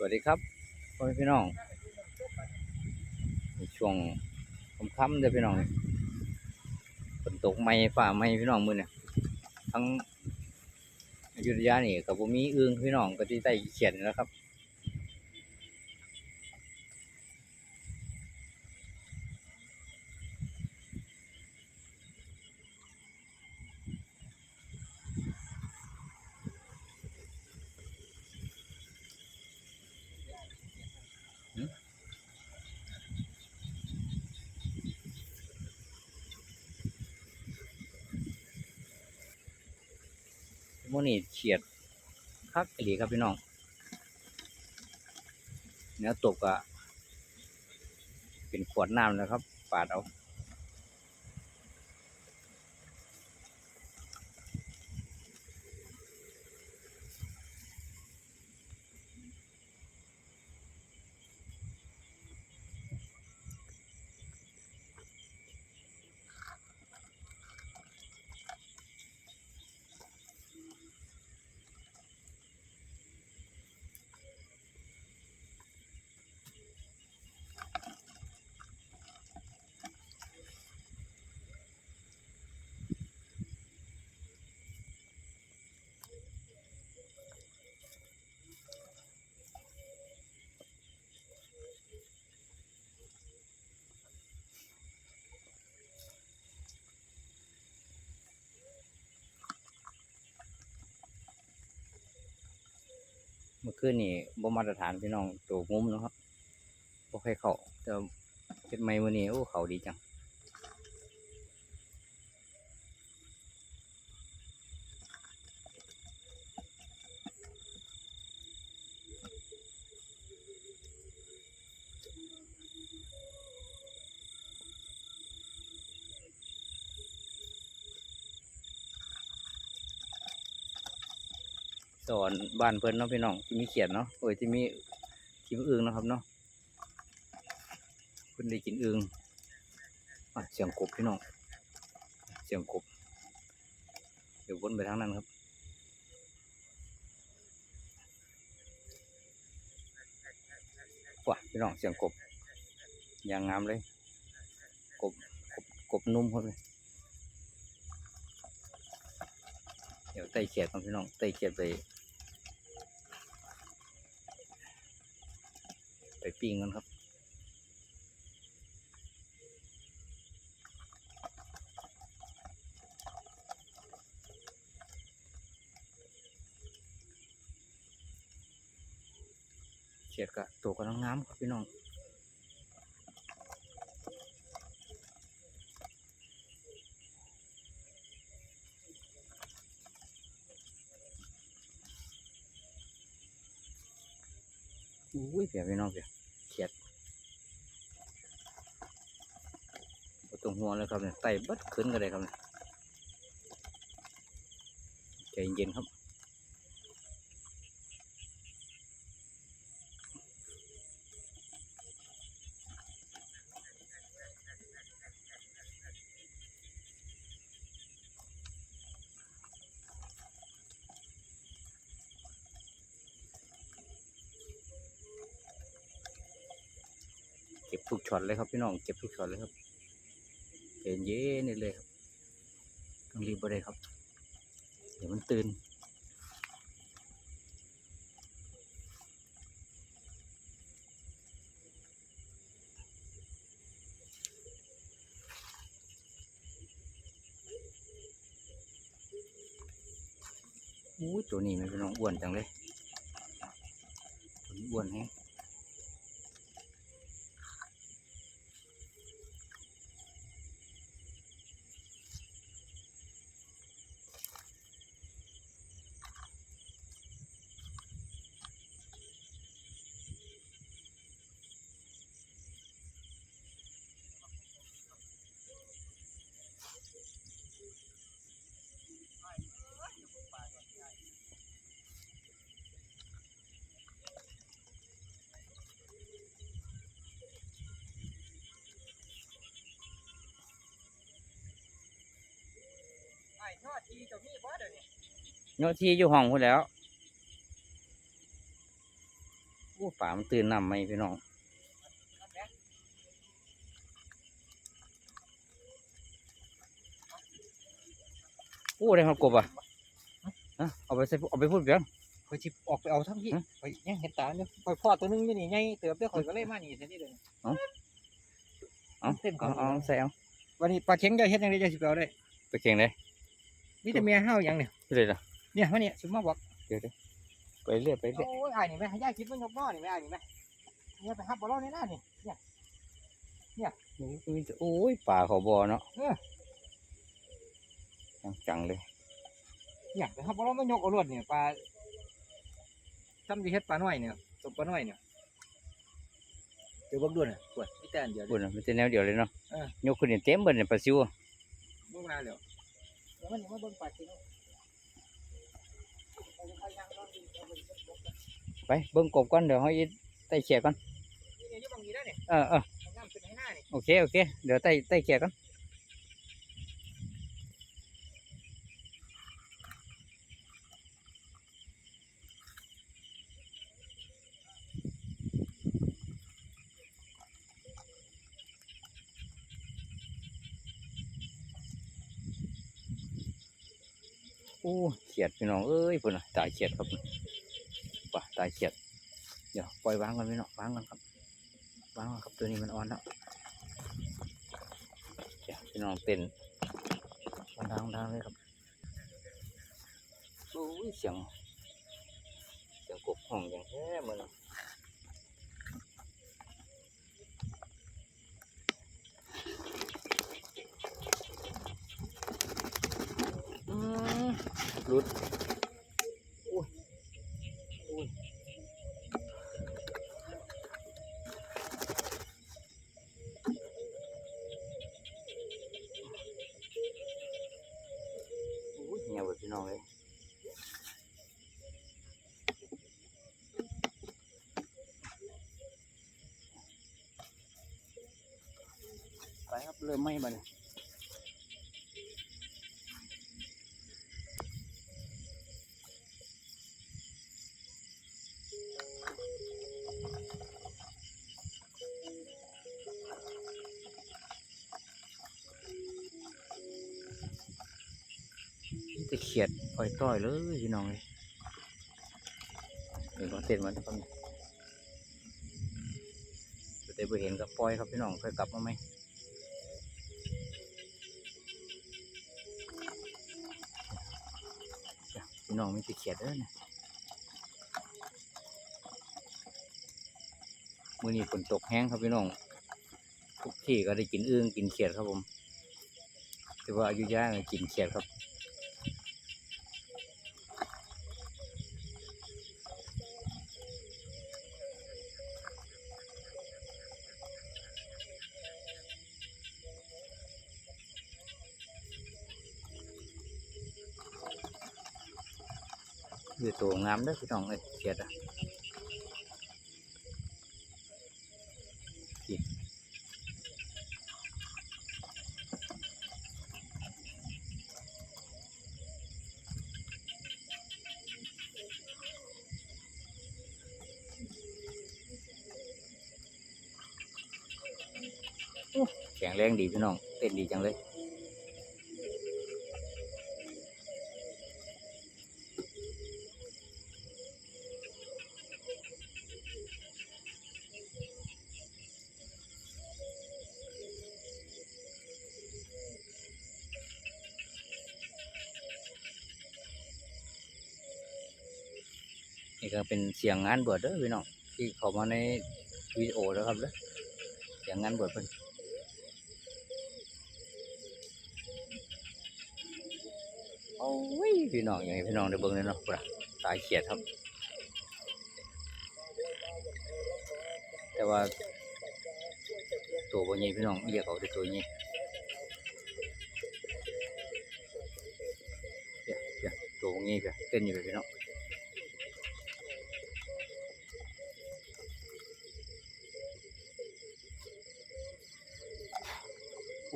สวัสดีครับพ่อพี่น้องในช่วงค่ำๆเด้อพี่น้องฝนตกไม่ฝ่าไม่พี่น้องมือเนี่ยทั้งอยุธยานี่กับผมมีอึ้งพี่น้องก็ที่ใต้เขียนแล้วครับ นี่เฉียดคักอีหลีครับพี่น้องเนื้อตกอะเป็นขวดน้ำนะครับ ปาดเอา มื่อคืนนี่บ่มาตรฐานพี่น้องตัวงุ้มเนาะครับบ่ค่อยเขาแต่เฮ็ดไม้วันนี้โอ้เขาดีจัง สอนบ้านเพิ่นเนาะพี่น้องที่มีเขียนเนาะโอ้ยที่มีที่มีอึงนะครับเนาะเพิ่นได้กินอึงอะเสียงกบพี่น้องเสียงกบ เดี๋ยววนไปทางนั้นครับว้าพี่น้องเสียงกบอย่างงามเลยกบกบกบนุ่มครับเลยเดี๋ยวไต่เขียดกันพี่น้องไต่เขียดไป ปิงกันครับ เขียดกะตัวกำลังงามครับพี่น้องอุ้ยเสียพี่น้องเสียเขียดบ่ ตรงหัวเลยครับเนี่ยไต่บัดขึ้นกันเลยครับเนี่ยใจเย็นๆครับเก็บทุกช็อตเลยครับพี่น้องเก็บทุกช็อตเลยครับ เย็นๆเลยครับต้องรีบไปเลยครับ เดี๋ยวมันตื่นอู้ยตัวนี้มันเป็นน้องอ้วนจังเลย ไอ้ยอดทีจะมีบ่เดี๋ยวนี้โยที่อยู่ห้องพูดแหล้วโอ้ป่ามันตื่นน้ำไหมพี่น้องโอ้ได้หอดกบอะฮะเอาไปใส่เอาไปพูดเพียงข่อยสิออกไปเอาทั้งที่ฮะข่อยยังเห็นตาเนี่ยข่อยพ่อตัวหนึงอยู่นี่ใหญ่เติบเด้อข่อยก็เลยมานี่เท่านี้เลยเอาเต็มเอาเอาใส่เอาวันนี้ปลาเข็งจะเฮ็ดจังไดจะสิไปเอาได้ ไปเก่งเลย มีแต่เมียห้าวหยังเนี่ยไปเลยล่ะเนี่ยมาเนี่ยสิมาบอกเดี๋ยวเดี๋ยวไปเรื่อยไปเรื่อยโอ้ยอ้ายนี่แม่ให้ยายคิดว่ายกบ่อนี่แม่อ้ายนี่แม่เนี่ยไปหับบ่อเราในหน้านี่เนี่ยโอ้ยมีแต่โอ้ยป่าเขาบ่อเนาะเออจังจังเลยเนี่ยไปหับบ่อเรามายกเอารวดเนี่ยปลาทำสิเฮ็ดปลาน้อยเนี่ยตกปลาน้อยเนี่ยเดี๋ยวเบิ่งดูน่ะปวดมีแต่อันเดียวบุญมันจะแนวเดียวเลยเนาะเออยกขึ้นนี่เต็มเบิดเนี่ยปลาซิวอะบ่มาแล้วเดี๋ ยวมันนี่มาเบิ่งปลาเข็งไปเบิ่งกบก่อนเดี๋ยวเขาอีไต่เขียก่อน นี่เนี่ยอยู่บางนี้ได้เนี่ยเออเออเอาน้ำขึ้นให้หน้านี่โอเคโอเค เดี๋ยวไต่ไต่เขียก่อน โอ้เขียดพี่น้องเอ้ยพุ่นน่ะตายเขียดครับป่ะตายเขียดเดี๋ยวปล่อยวางกันพี่น้องวางกันครับวางกันครับตัวนี้มันอ่อนแล้วเดี๋ยวพี่น้องเต้นมันดังดังเลยครับโอ้ยเสียงเสียงกบห้องอย่างแท้เหมือน เริ่มไหม้มาเนี่ยจะเขียดปล่อยต้อยเลยพี่น้องเลยเดี๋ยวเราเต้นมันก่อนจะได้ไปเห็นกับปล่อยครับพี่น้องเคยกลับมาไหม น้องไม่จะเขียดเด้อนะมื่อนี้ฝนตกแห้งครับพี่น้อง ทุกที่ก็ได้กินอึ่งกินเขียดครับผม แต่ว่าอายุย่างกินเขียดครับ คือตัวงามเด้อพี่น้องเอ้ยเขียดอะอีกโอ้แข็งแรงดีพี่น้องเต้นดีจังเลย นี่ก็เป็นเสียงงานบวชเด้อพี่น้องที่เขามาในวิดีโอแล้วครับเด้อเสียงงานบวชเพิ่นโอ้ยพี่น้องอย่างนี้พี่น้องได้เบิ่งเลยเนาะพุ่นน่ะตายเขียดครับ แต่ว่า ตัวบ่ใหญ่พี่น้องเรียกเอาแต่ตัวใหญ่เดี๋ยวเดี๋ยวตัวบ่ใหญ่เพียเต้นอยู่เลยพี่น้อง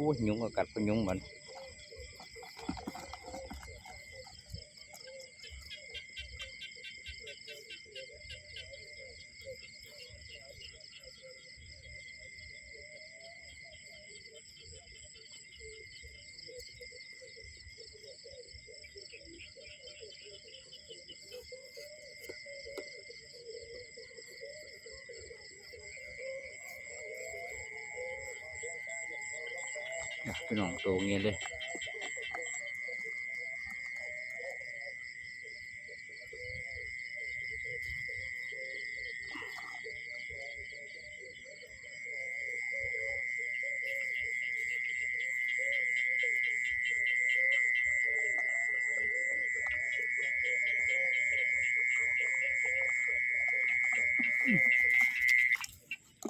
อ้ยุงก็กัดเป็นยุงมัน พี่น้องโตเงี้ยเลย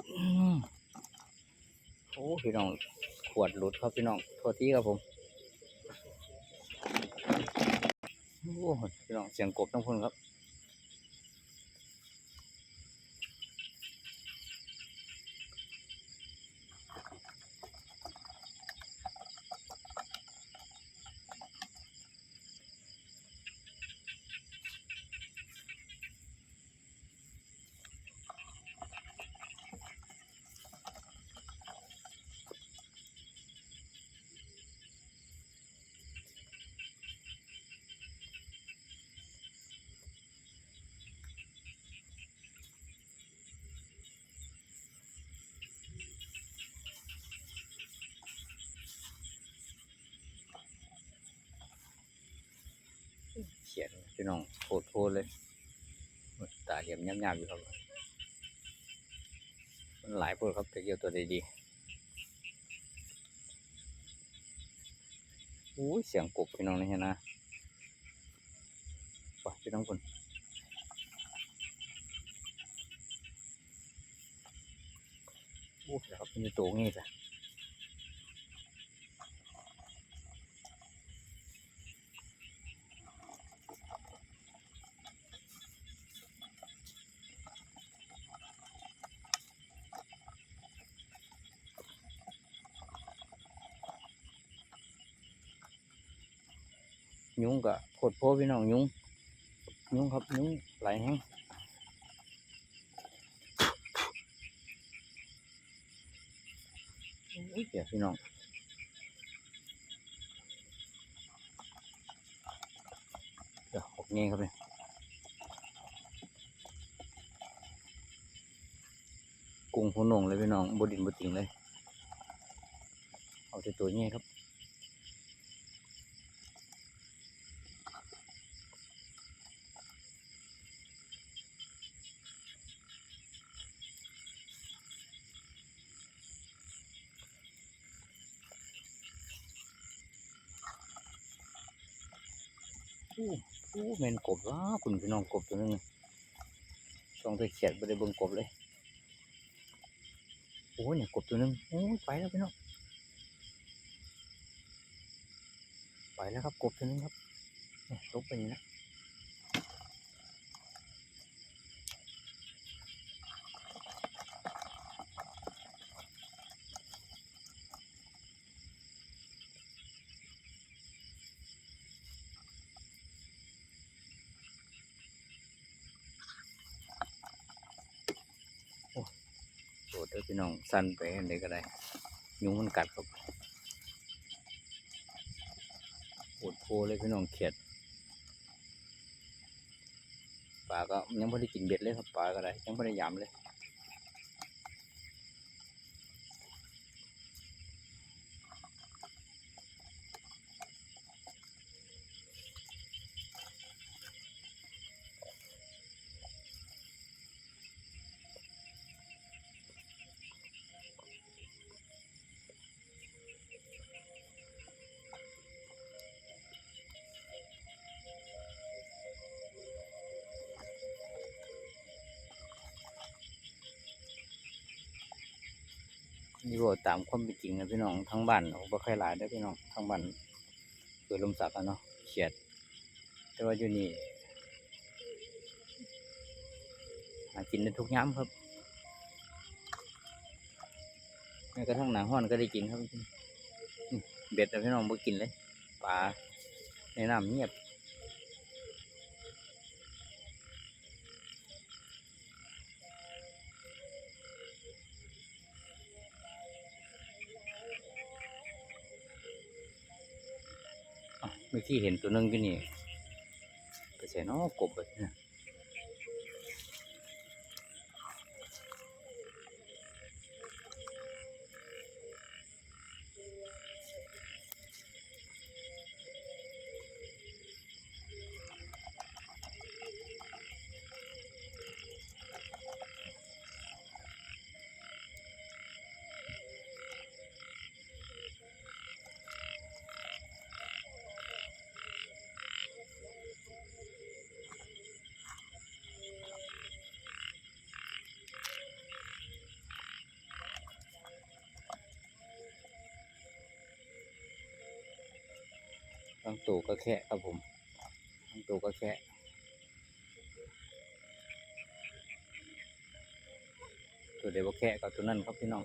อืมโอ้พี่น้อง ขวดหลุดครับพี่น้องโทษทีครับผมโอ้พี่น้องเสียงกบต้องพ่นครับ เขียนพี่น้องโคตรโคตรเลยโอ้ ยาเงียมย่ำๆอยู่ครับ มันหลายพวกครับต่เกี่ยวตัวดีๆโอ้ยเสียงกบพี่น้องนี่เห็นนะว่ะพี่น้องคนโอ้ยเดี๋ยวครับมันจะโตงี้จ้ะ ยุงกับโคตรโพพี่น้องยุงยุงครับยุงไหลแห้งโอ้ยเดี๋ยวพี่น้องเดี๋ยวออกเงี้ยครับเนี่ยกุ้งหัวหนงเลยพี่น้องบดินบติงเลย เอาแต่ตัวเงี้ยครับ โอ้โอ้แม่นกบ ว้าคุณพี่น้องกบตัวนึงช่องไปเขียดไปได้เบิ่งกบเลยโอ้เนี่ยกบตัวนึงโอ้ยไปแล้วพี่น้องไปแล้วครับกบตัวนึงครับเนี่ยลบไปนี่นะ ดดเด้อพี่น้องสั้นไปอันใดก็ได้ ยุงมันกัดครับปวดโพเลยพี่น้องเขียดปลาก็ยังไม่ได้กินเบ็ดเลยครับปลาก็ได้ยังไม่ได้ยำเลย ความเป็นจริงนะพี่น้องทั้งบ้านโอ้บ่ค่อยหลายได้พี่น้องทั้งบ้านเกิดลมสักอะเนาะเขียด แต่ว่าอยู่นี่หากินได้ทุกย้ำครับแม้กระทั่งหนังห้อนก็ได้กินครับเบ็ดแต่พี่น้องบ่กินเลยปลาในน้ำเงียบ ที่เห็นตัวนึงอยู่นี่ไปใส่นอกกบแบบนี้ บางตัวก็แค่ครับผม ทั้งตัวก็แค่ตัวเดียวก็แค่กับตัวนั้นครับพี่น้อง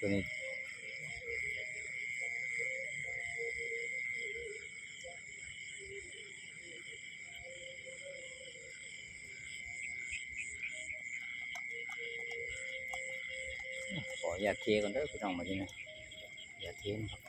ตัวนี้ขออย่าเทก่อนเด้อพี่น้องมาที่นี่อย่าเทนะครับ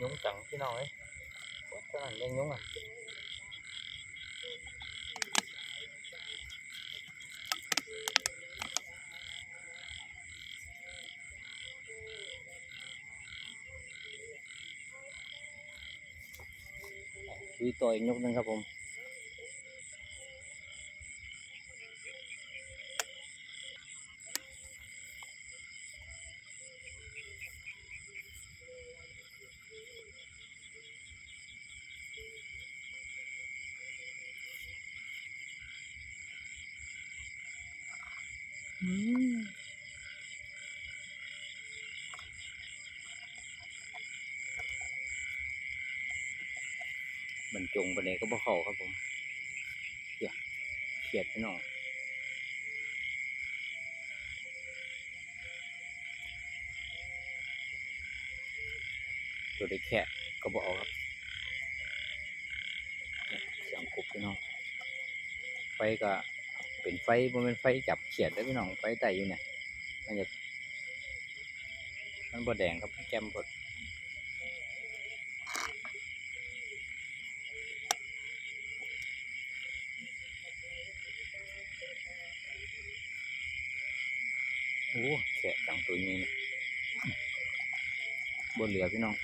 ยุงจัง พี่น้องเอ้ยโอ๊ยตัวนั้นยังยุงอะดูต่ออีกยกหนึงครับผม บรรจงไปไหนก็บ่เข้าครับผมเขียดเขียดพี่น้องตัวได้แค่ก็บ่เอาครับเสียงกบพี่น้องไฟก็เป็นไฟบ่เป็นไฟจับเขียดเด้พี่น้องไฟไต่อยู่เนี่ยมันจะมันบ่แดงครับแจ่มพด โอ้แขกจังตัวนี้นะบนเหลือพี่น้อง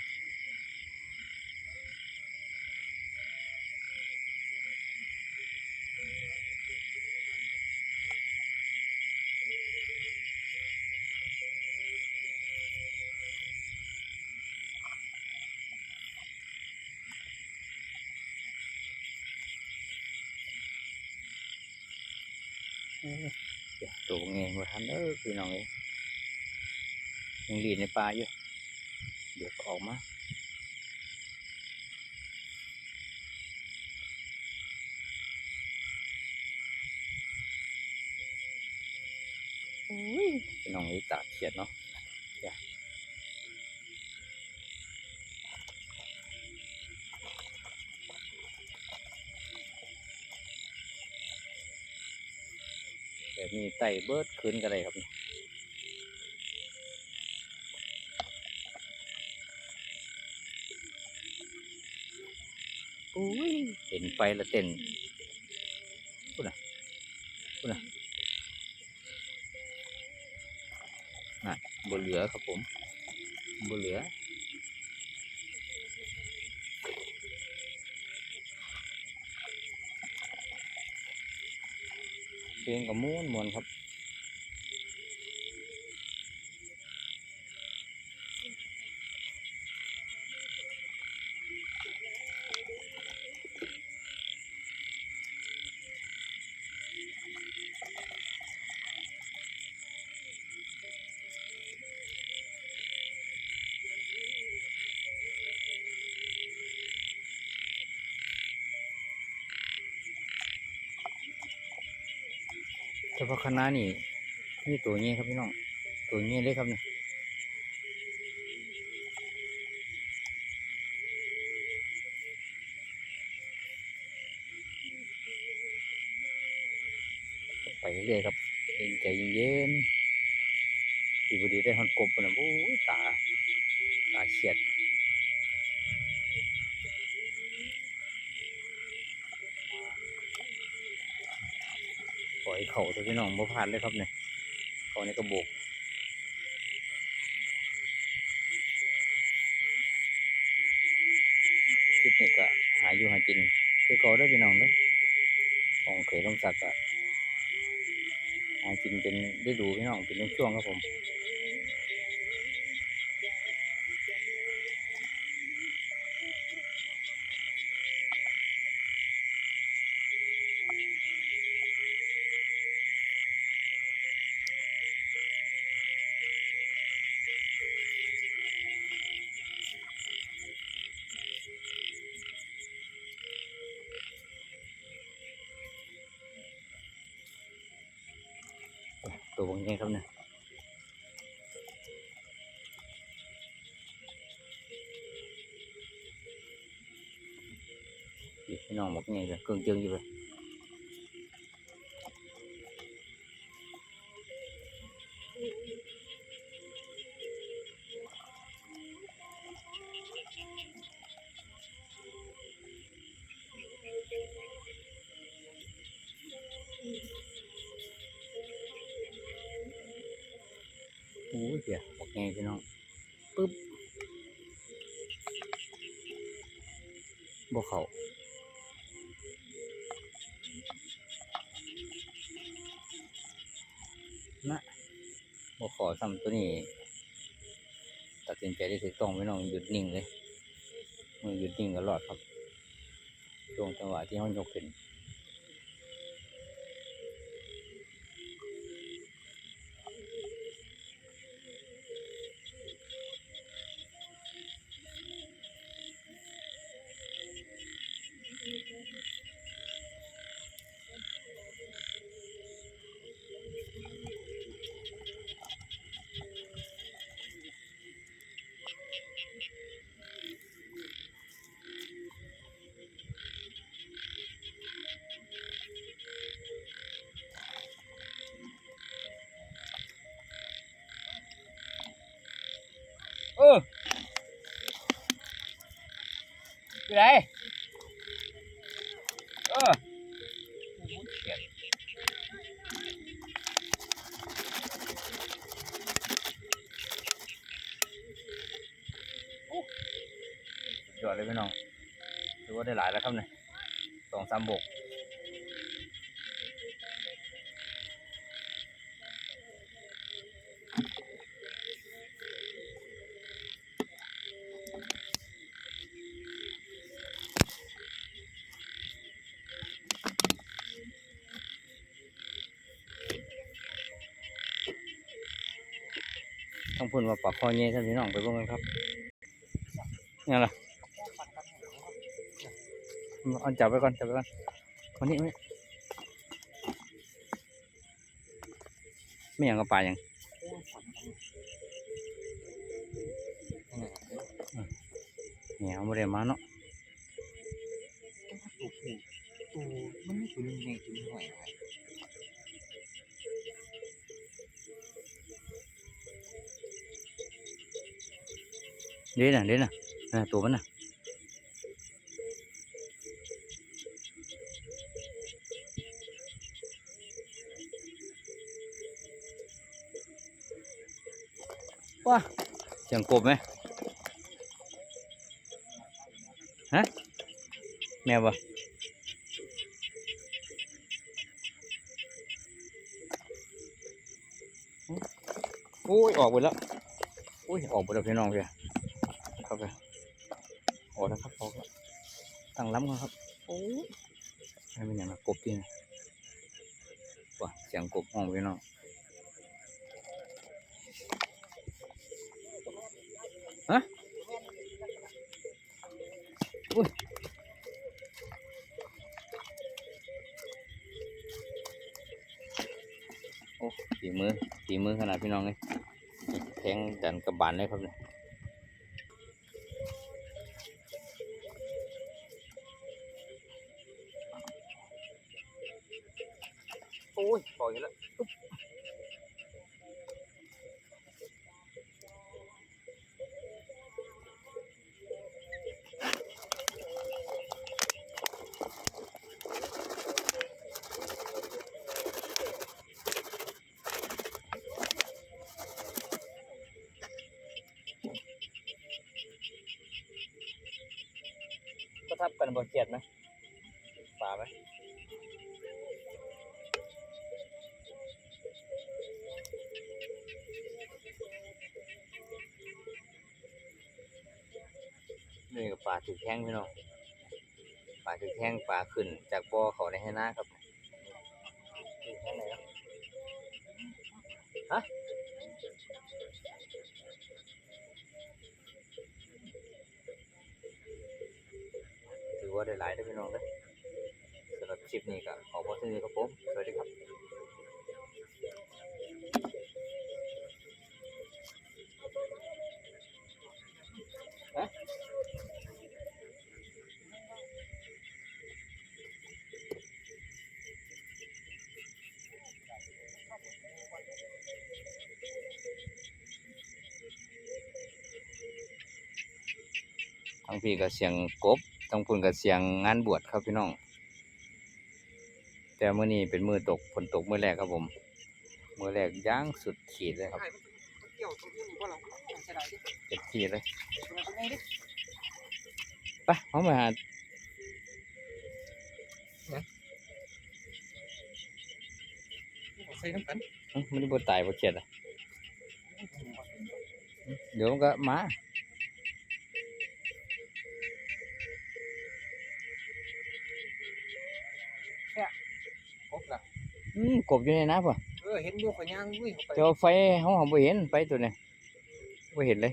โอ้เดี๋ยวตัวเงี้ยมาทันเด้อพี่น้องเอ้ ยยังหลีดในป่าอยู่ เดี๋ยวก็ออกมาพี่น้องเอ้ยตากเขียดเนาะจ้ะแบบนี้ไต่เบิดคืนกันเลยครับ อุ้ย เห็นไฟและเต้นพูดนะพูดนะน่ะบเหลือครับผมบเหลือเพลงกับม้วนมวนครับ เฉพาะคณะนี่นี่ตัวนี้ครับพี่น้อง ตัวนี้เลยครับเนี่ยไปเรื่อยๆครับเย็นใจเย็นๆอีบุดีได้ฮอนกบปะนะโอ้ยตา ตาเฉียด ปล่อย เขาตัวพี่น้องบ่ผ่านเลยครับเนี่ยเขาในกระบอกคลิปนี้ก็หาอยู่หากินคือเก่าได้พี่น้องเด้อของเขยลงสักอะหากินเป็นได้ดูพี่น้องเป็นช่วงๆครับผม อย่างครับเนี่ยนี่พี่น้องบอกไงเลยเครื่องเจิงอยู่เลย เดี๋ยวบอกไงพี่น้องปึ๊บบ่เขานะบ่ขอทำตัวนี้ ตัดสินใจได้ถูกต้องพี่น้องหยุดนิ่งเลยมือหยุดนิ่งก็รอดครับช่วงจังหวะที่เขายกขึ้น เอออยู่ไหนเออโอ้โหเยอดเลยพี่น้องถือว่าได้หลายแล้วครับเนี่ยสองสามบก พูดว่าปากคอเงี้ยท่านพี่น้องไปเบิ่งกันครับนี่แหละเอาจับไปก่อนจับไปก่อนคนนี้ไม่ไม่อย่างกับปลาอย่างเนี่ยเอาไม่ได้มาเนาะตัวมันไม่ตัวนึงไงตัวนึงหน่อย เดี๋ยวน่ะเดี๋ยวน่ะน่ะตัวมันน่ะว้าเสีย เพี่ยเข้าไปออกแล้วครับออกแล้วตั้งล้ำกันครับโอ้ยให้เป็นอย่างไรกบจริงว้าเสียงกบห้องพี่น้องโอ้ฝีมือฝีมือขนาดพี่น้องเลยนี่แทงดันกระบาลเลยครับเนี่ย ถือแข้งพี่น้องป่าถือแข้งป่าขึ้น จากบ่อเขาในให้หน้าครับถือแข้งไหนครับฮะถือว่าได้หลายได้พี่น้องเด้อสำหรับคลิปนี้ก็ขอพอเท่านี้ครับผมสวัสดีครับ ทั้งพี่ก็เสียงกบทั้งพุ่นก็เสียงงานบวชครับพี่น้อง แต่มื้อนี้เป็นมือตกฝนตกมื้อแรกครับผมมื้อแรกย่างสุดขีดเลยครับไอ้มันเกี่ยวตรงนี้บ่เราเสียดายดิเจ็ดขีดเลยมันเป็นไงดิไปเอามาหาใส่น้ำกันเอ้ามันบ่ตายบ่เขียดอะเดี๋ยวมันก็มา อืมกบอยู่ในน้ำป่ะเออเห็นอยู่ข่อยย่างวิ่งเข้าไปแต่ว่าไฟเฮาบ่เห็นไฟตัวเนี้บ่เห็นเลย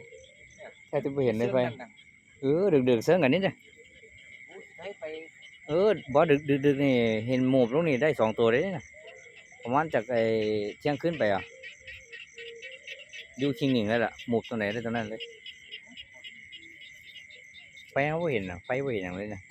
แค่จะบ่เห็นเลยไฟสื้อนั่นน่ะเออดึกๆเซิงกันนิดเดียวโอ้ยให้ไปเออบ่ดึกดึกดึกนี่เห็นหมูบตรงนี้ได้สองตัวเลยนะประมาณจากไอ้เที่ยงขึ้นไปอะอยู่คิงหนิงแล้วล่ะหมูบตัวไหนได้ตัวนั้นเลยไฟเขาบ่เห็นนะไฟบ่เห็นอย่างเลยนะ